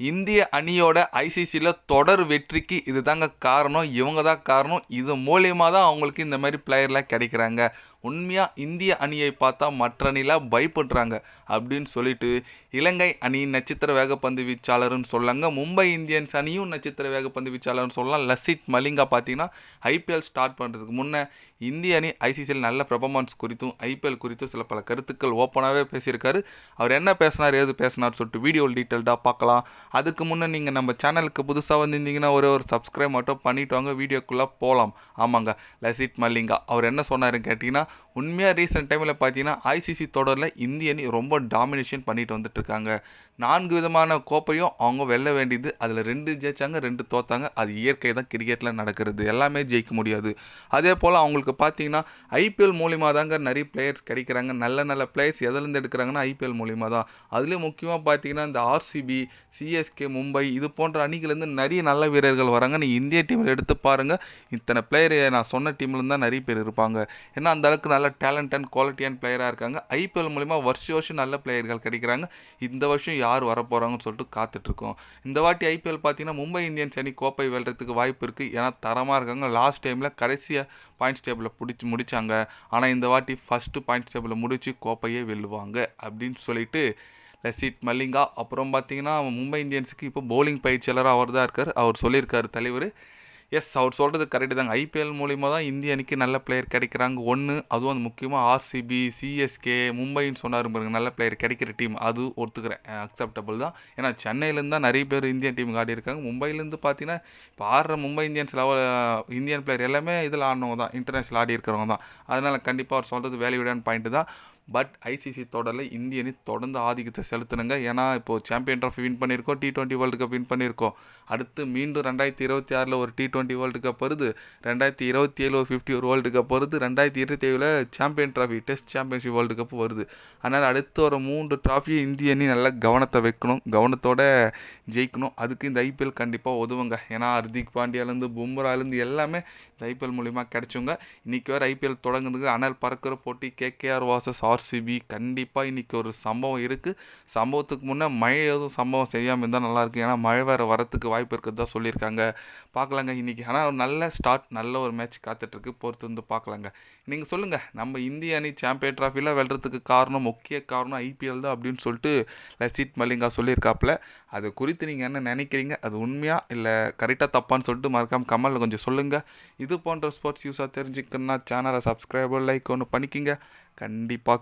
இந்திய அணியோட ஐசிசியில் தொடர் வெற்றிக்கு இது தாங்க காரணம். இவங்க தான் காரணம். இது மூலியமாக தான் அவங்களுக்கு இந்த மாதிரி பிளேயர்லாம் கிடைக்கிறாங்க. உண்மையாக இந்திய அணியை பார்த்தா மற்ற அணிலாம் பயப்படுறாங்க அப்படின்னு சொல்லிட்டு இலங்கை அணி நட்சத்திர வேகப்பந்து வீச்சாளர்னு சொல்லாங்க. மும்பை இந்தியன்ஸ் அணியும் நட்சத்திர வேகப்பந்து வீச்சாளர்னு சொல்லலாம். லசித் மலிங்கா பார்த்தீங்கன்னா ஐபிஎல் ஸ்டார்ட் பண்ணுறதுக்கு முன்னே இந்திய அணி ஐசிசியில் நல்ல பெர்ஃபார்மன்ஸ் குறித்தும் ஐபிஎல் குறித்தும் சில பல கருத்துக்கள் ஓப்பனாகவே பேசியிருக்காரு. அவர் என்ன பேசினார் ஏது பேசினார் சொல்லிட்டு வீடியோ டீட்டெயில்டாக பார்க்கலாம். அதுக்கு முன்னே நீங்கள் நம்ம சேனலுக்கு புதுசாக வந்திருந்தீங்கன்னா ஒரே ஒரு சப்ஸ்கிரைப் மட்டும் பண்ணிவிட்டு வாங்க வீடியோக்குள்ளே போகலாம் ஆமாங்க லசித் மல்லிங்கா. அவர் என்ன சொன்னாருன்னு கேட்டிங்கன்னா உண்மையாக ரீசெண்ட் டைமில் பார்த்தீங்கன்னா ஐசிசி தொடரில் இந்திய அணி ரொம்ப டாமினேஷன் பண்ணிட்டு வந்துட்டுருக்காங்க நான்கு விதமான கோப்பையும் அவங்க வெல்ல வேண்டியது. அதில் ரெண்டு ஜெயிச்சாங்க ரெண்டு தோத்தாங்க. அது இயற்கை தான் கிரிக்கெட்டில் நடக்கிறது. எல்லாமே ஜெயிக்க முடியாது. அதே போல் அவங்களுக்கு பார்த்தீங்கன்னா ஐபிஎல் மூலிமா தாங்க நிறைய பிளேயர்ஸ் கிடைக்கிறாங்க. நல்ல நல்ல பிளேயர்ஸ் எதுலேருந்து எடுக்கிறாங்கன்னா ஐபிஎல் மூலிமா தான். அதுலேயும் முக்கியமாக பார்த்தீங்கன்னா இந்த ஆர்சிபி சிஎஸ்கே மும்பை இது போன்ற அணிகள்லேருந்து நிறைய நல்ல வீரர்கள் வராங்க. நீ இந்திய டீமில் எடுத்து பாருங்கள் இத்தனை பிளேயர் நான் சொன்ன டீம்லேருந்து தான் நிறைய பேர் இருப்பாங்க. ஏன்னா அந்த அளவுக்கு நல்ல டேலண்ட் அண்ட் குவாலிட்டியான பிளேயராக இருக்காங்க. ஐபிஎல் மூலிமா வருஷம் வருஷம் நல்ல பிளேயர்கள் கிடைக்கிறாங்க. இந்த வருஷம் யார் வர போகிறாங்கன்னு சொல்லிட்டு காத்துட்ருக்கோம் இந்த வாட்டி ஐபிஎல் பார்த்தீங்கன்னா மும்பை இந்தியன்ஸ் அணி கோப்பை வெல்றதுக்கு வாய்ப்பு இருக்குது ஏன்னா தரமாக இருக்காங்க. லாஸ்ட் டைமில் கடைசியாக பாயிண்ட்ஸ் டேபிளில் பிடிச்சி முடித்தாங்க ஆனால் இந்த வாட்டி ஃபஸ்ட்டு பாயிண்ட்ஸ் டேபிளில் முடித்து கோப்பையே வெல்லுவாங்க அப்படின்னு சொல்லிட்டு லசித் மல்லிங்கா. அப்புறம் பார்த்தீங்கன்னா மும்பை இந்தியன்ஸுக்கு இப்போ போலிங் பயிற்சியாளராக அவர் தான் இருக்கார். அவர் சொல்லியிருக்கார் தலைவர். எஸ் அவர் சொல்கிறது கரெக்டு தாங்க. ஐபிஎல் மூலிமா தான் இந்திய அணிக்கு நல்ல பிளேயர் கிடைக்கிறாங்க. ஒன்று அதுவும் அந்த முக்கியமாக ஆர்சிபி சிஎஸ்கே மும்பைன்னு சொன்னார் பாருங்க நல்ல பிளேயர் கிடைக்கிற டீம் அது ஒத்துக்கிறேன். அக்செப்டபுள் தான். ஏன்னா சென்னையிலேருந்து தான் நிறைய பேர் இந்தியன் டீமுக்கு ஆடி இருக்காங்க மும்பையிலேருந்து பார்த்தீங்கன்னா இப்போ ஆடுற Mumbai Indians level Indian player எல்லாமே இதில் ஆடினவங்க தான். இன்டர்நேஷ்னல் ஆடி இருக்கிறவங்க தான். அதனால் கண்டிப்பாக அவர் சொல்கிறது வேல்யூடான பாயிண்ட்டு தான். பட் ஐசிசி தொடரில் இந்திய அணி தொடர்ந்து ஆதிக்கத்தை செலுத்தினுங்க ஏன்னா இப்போது சாம்பியன் ட்ராஃபி வின் பண்ணியிருக்கோம் T twenty world cup win பண்ணியிருக்கோம். அடுத்து மீண்டும் ரெண்டாயிரத்தி இருபத்தி ஆறில் ஒரு டி டுவெண்ட்டி வேர்ல்டு கப் வருது. ரெண்டாயிரத்தி இருபத்தி ஏழு ஒரு ஃபிஃப்டி ஒரு வேர்ல்டு கப் வருது. ரெண்டாயிரத்தி இருபத்தி ஏழில் champion trophy test championship world cup வருது. அதனால் அடுத்து ஒரு மூன்று ட்ராஃபியை இந்திய அணி நல்லா கவனத்தை வைக்கணும் கவனத்தோட ஜெயிக்கணும். அதுக்கு இந்த ஐபிஎல் கண்டிப்பாக உதவுங்க. ஏன்னா ஹர்திக் பாண்டியாலேருந்து பும்ராலேருந்து எல்லாமே இந்த ஐபிஎல் மூலிமா கிடச்சுங்க. இன்றைக்கி வேறு ஐபிஎல் தொடங்குனதுக்கு அனல் பறக்கிற போட்டி கேகேஆர் வாசஸ் ஆர்சிபி கண்டிப்பாக இன்றைக்கி ஒரு சம்பவம் இருக்குது சம்பவத்துக்கு முன்னே மழை எதுவும் சம்பவம் செய்யாமல் இருந்தால் நல்லாயிருக்கு ஏன்னா மழை வேறு வரத்துக்கு வாய்ப்பு இருக்கிறது தான் சொல்லியிருக்காங்க. பார்க்கலாங்க இன்றைக்கி ஆனால் ஒரு நல்ல ஸ்டார்ட் நல்ல ஒரு மேட்ச் காத்துட்ருக்கு. பொறுத்து வந்து பார்க்கலாங்க. நீங்கள் சொல்லுங்கள் நம்ம இந்திய அணி சாம்பியன் ட்ராஃபியில் வெல்றதுக்கு காரணம் முக்கிய காரணம் ஐபிஎல் தான் அப்படின்னு சொல்லிட்டு லசித் மல்லிங்கா சொல்லியிருக்காப்புல. அது குறித்து நீங்கள் என்ன நினைக்கிறீங்க? அது உண்மையாக இல்லை கரெக்டாக தப்பான்னு சொல்லிட்டு மறக்காமல் கமலில் கொஞ்சம் சொல்லுங்கள் இது போன்ற ஸ்போர்ட்ஸ் யூஸாக தெரிஞ்சுக்கணுன்னா சேனலை சப்ஸ்கிரைபர் லைக் ஒன்று பண்ணிக்கிங்க. கண்டிப்பாக